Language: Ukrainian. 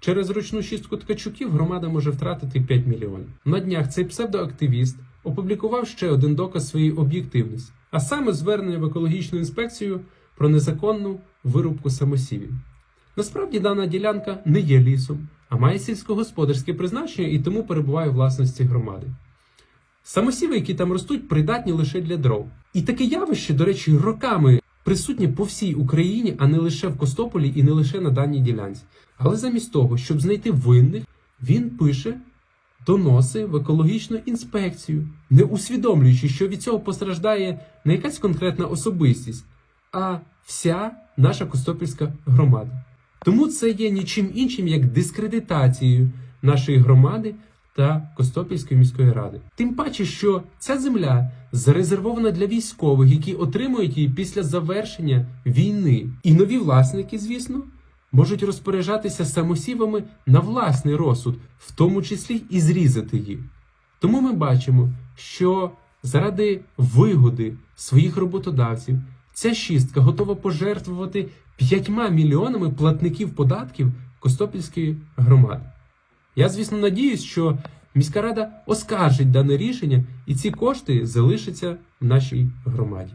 Через ручну шістку ткачуків громада може втратити 5 мільйонів. На днях цей псевдоактивіст опублікував ще один доказ своєї об'єктивності, а саме звернення в екологічну інспекцію про незаконну вирубку самосівів. Насправді дана ділянка не є лісом, а має сільськогосподарське призначення і тому перебуває у власності громади. Самосіви, які там ростуть, придатні лише для дров. І таке явище, до речі, роками присутнє по всій Україні, а не лише в Костополі і не лише на даній ділянці. Але замість того, щоб знайти винних, він пише доноси в екологічну інспекцію, не усвідомлюючи, що від цього постраждає не якась конкретна особистість, а вся наша Костопільська громада. Тому це є нічим іншим, як дискредитацією нашої громади та Костопільської міської ради. Тим паче, що ця земля зарезервована для військових, які отримують її після завершення війни. І нові власники, звісно, можуть розпоряджатися самосівами на власний розсуд, в тому числі і зрізати їх. Тому ми бачимо, що заради вигоди своїх роботодавців ця шістка готова пожертвувати 5 мільйонами платників податків Костопільської громади. Я, звісно, надіюсь, що міська рада оскаржить дане рішення і ці кошти залишаться в нашій громаді.